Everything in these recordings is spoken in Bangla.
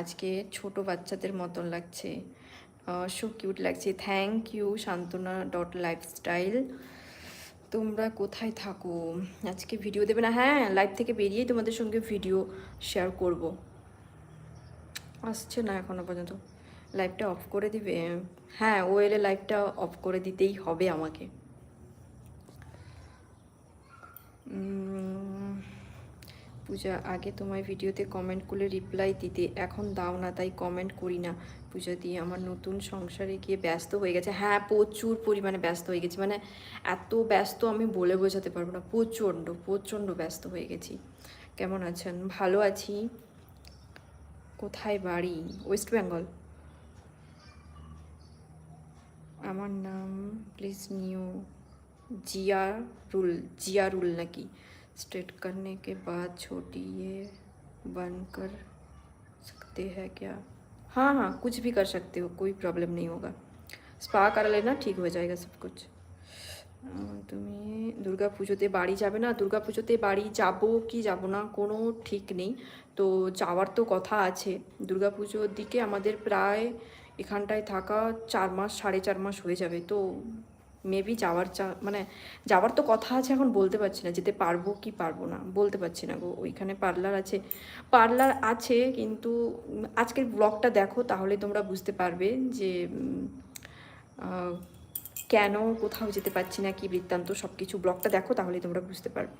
আজকে ছোট বাচ্চাদের মতন লাগছে। সো কিউট লাগছে। Thank you Shantana dot lifestyle তোমরা কোথায় থাকো? আজকে ভিডিও দেবে না? হ্যাঁ লাইভ থেকে বেরিয়েই তোমাদের সঙ্গে ভিডিও শেয়ার করব। আসছে না এখনও পর্যন্ত। লাইভটা অফ করে দিবে। হ্যাঁ ও এলে লাইভটা অফ করে দিতেই হবে আমাকে। পূজা, আগে তোমার ভিডিওতে কমেন্ট করে রিপ্লাই দিতে। এখন দাও না, তাই কমেন্ট করি না। পূজা দিয়ে আমার নতুন সংসারে গিয়ে ব্যস্ত হয়ে গেছে। হ্যাঁ প্রচুর পরিমাণে ব্যস্ত হয়ে গেছি। মানে এত ব্যস্ত আমি বলে বোঝাতে পারব না। প্রচণ্ড প্রচণ্ড ব্যস্ত হয়ে গেছি। কেমন আছেন? ভালো আছি। কোথায় বাড়ি? ওয়েস্ট বেঙ্গল আমার নাম প্লিজ নিউ জিয়ারুল জিয়ারুল নাকি? स्ट्रेट करने के बाद छोटी ये बन कर सकते हैं क्या हाँ हाँ कुछ भी कर सकते हो कोई प्रॉब्लम नहीं होगा স্পা করা लेना ঠিক হয়ে যায়গা সব কুছ আহ, তুমি দুর্গা পুজোতে বাড়ি যাবে না দুর্গা পুজোতে বাড়ি যাব কি যাব না কোনো ঠিক নেই তো যাওয়ার তো কথা আছে দুর্গা পুজোর দিকে আমাদের প্রায় এখানটায় থাকা চার মাস সাড়ে চার মাস হয়ে যাবে তো মেবি যাওয়ার চা মানে যাওয়ার তো কথা আছে এখন বলতে পারছি না, যেতে পারব কি পারব না, বলতে পারছি না গো। ওইখানে পার্লার আছে পার্লার আছে কিন্তু আজকের ব্লগটা দেখো তাহলে তোমরা বুঝতে পারবে যে কেন কোথাও যেতে পারছি না, কি বৃত্তান্ত সব কিছু ব্লগটা দেখো তাহলে তোমরা বুঝতে পারবে।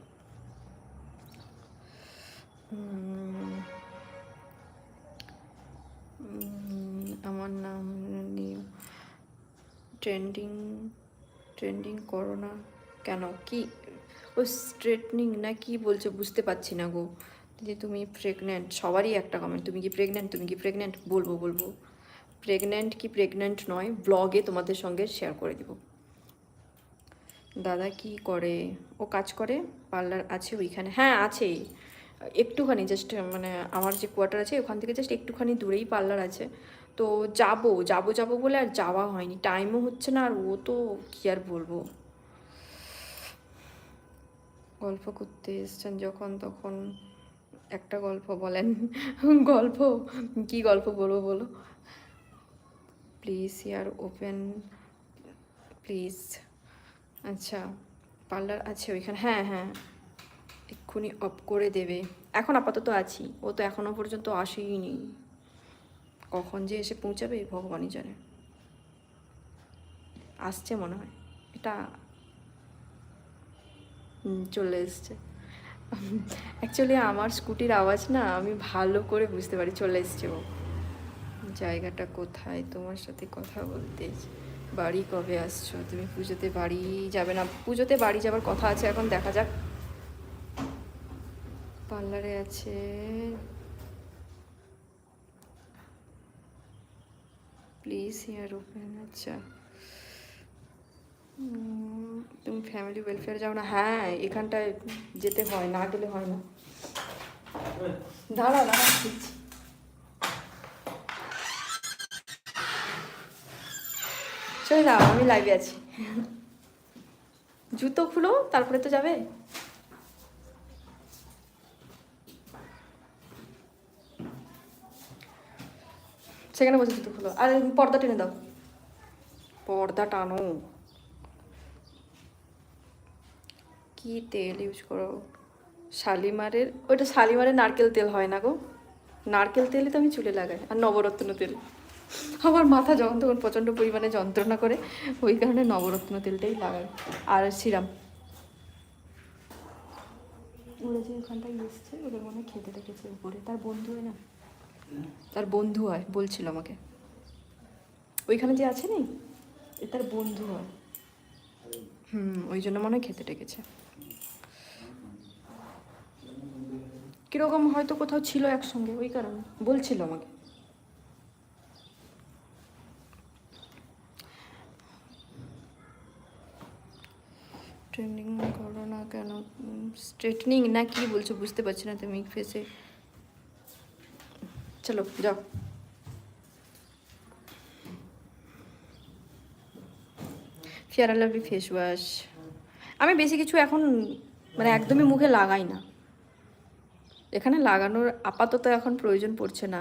আমার নাম ট্রেন্ডিং ট্রেন্ডিং করো না। কেন? কি? ও স্ট্রেটনিং না কি বলছে বুঝতে পারছি না গো। যে তুমি প্রেগনেন্ট সবারই একটা কমেন্ট তুমি কি প্রেগনেন্ট তুমি কি প্রেগনেন্ট বলব বলব। প্রেগনেন্ট কি প্রেগনেন্ট নয় ব্লগে তোমাদের সঙ্গে শেয়ার করে দিব। দাদা কি করে? ও কাজ করে পার্লার আছে ওইখানে। হ্যাঁ আছে। একটুখানি জাস্ট মানে আমার যে কোয়ার্টার আছে, ওখান থেকে জাস্ট একটুখানি দূরেই পার্লার আছে। তো যাব যাব যাব বলে আর যাওয়া হয়নি। টাইমও হচ্ছে না আর ও তো কি আর বলব? গল্প করতে এসছেন যখন, তখন একটা গল্প বলেন। গল্প? কি গল্প বলব বলো? প্লিজ ইয়ার ওপেন প্লিজ আচ্ছা পার্লার আছে ওইখানে। হ্যাঁ হ্যাঁ। এক্ষুনি অফ করে দেবে। এখন আপাতত আছি। ও তো এখনও পর্যন্ত আসেইনি কখন যে এসে পৌঁছাবে ভগবানই জানে। আসছে মনে হয়। এটা চলে এসছে। অ্যাকচুয়ালি আমার স্কুটির আওয়াজ না আমি ভালো করে বুঝতে পারি, চলে এসছে ও। জায়গাটা কোথায়? তোমার সাথে কথা বলতে বাড়ি কবে আসছো? তুমি পুজোতে বাড়ি যাবে না? পুজোতে বাড়ি যাবার কথা আছে, এখন দেখা যাক। পার্লারে আছে। প্লিজ হিয়ার ওপেন আচ্ছা তুমি ফ্যামিলি ওয়েলফেয়ার যাও না? হ্যাঁ এখানটায় যেতে হয়, না গেলে হয় না। দাঁড়া দাঁড়া দিচ্ছি। চলে যাও, আমি লাইভে আছি। জুতো খুলো, তারপরে তো যাবে। সেখানে বসে জুতো খুলো আর পর্দা টেনে দাও। পর্দা টানো। কি তেল ইউজ করো? শালিমারের ওইটা শালিমারের নারকেল তেল হয় না গো। নারকেল তেলই তো আমি চুলে লাগাই আর নবরত্ন তেল। আমার মাথা যখন তখন প্রচণ্ড পরিমাণে যন্ত্রণা করে ওই কারণে নবরত্ন তেলটাই লাগাই। আর সিরাম। ওরা যে ওখানটায় এসছে ওদের মনে খেতে দেখেছে উপরে। তার বন্ধু হয় না? তার বন্ধু হয়, বলছিল আমাকে। ওইখানে যে আছে নি এ তার বন্ধু হয়। হুম, ওই জন্য মনে হয় খেতে ডেকেছে কীরকম হয়তো কোথাও ছিল একসঙ্গে, ওই কারণে। বলছিল আমাকে। ট্রেন্ডিং করো না কেন স্ট্রেটনিং না কি বলছো বুঝতে পারছি না তুমি ফেসে চলো যাও ফেয়ার লাভলি ফেস ওয়াশ আমি বেশি কিছু এখন মানে একদমই মুখে লাগাই না। এখানে লাগানোর আপাতত এখন প্রয়োজন পড়ছে না।